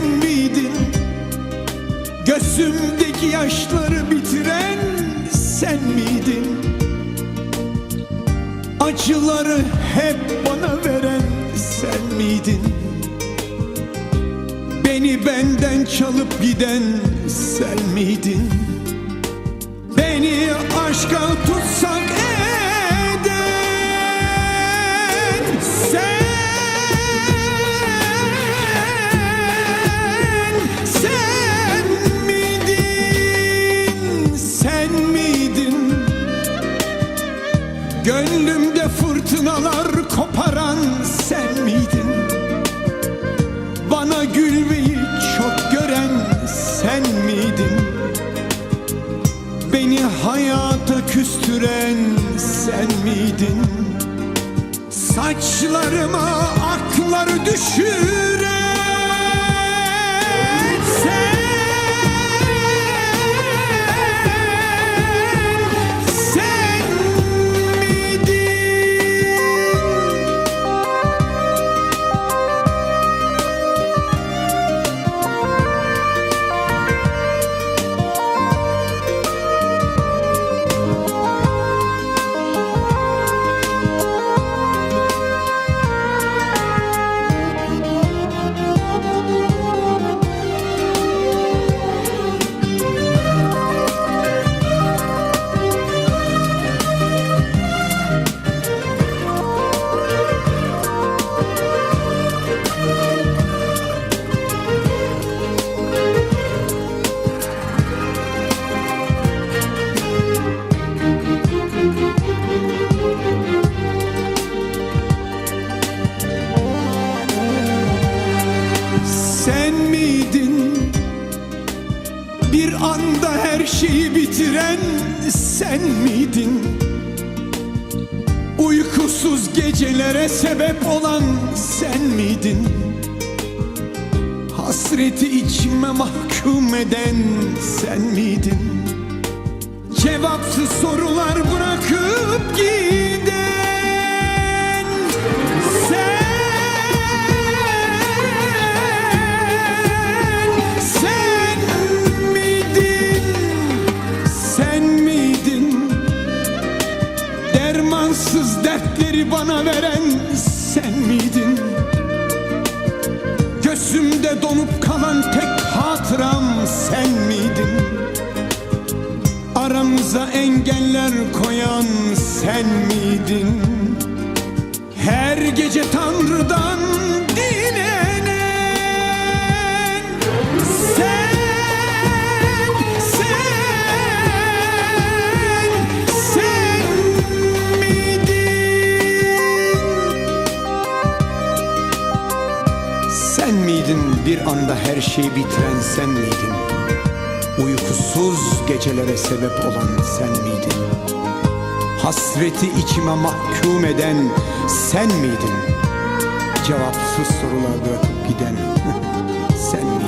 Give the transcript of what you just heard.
miydin? Gözümdeki yaşları bitiren sen miydin? Acıları hep bana veren sen miydin? Beni benden çalıp giden sen miydin? Beni aşka tutsak Gönlümde fırtınalar koparan sen miydin? Bana gülmeyi çok gören sen miydin? Beni hayata küstüren sen miydin? Saçlarıma aklar düşüren her şeyi bitiren sen miydin? Uykusuz gecelere sebep olan sen miydin? Hasreti içime mahkum eden sen miydin? Cevapsız sorular bırakıp Dermansız dertleri bana veren sen miydin Gözümde donup kalan tek hatıram sen miydin Aramıza engeller koyan sen miydin? Her gece Tanrı'dan bir anda her şeyi bitiren sen miydin? Uykusuz gecelere sebep olan sen miydin? Hasreti içime mahkum eden sen miydin? Cevapsız sorular bırakıp giden sen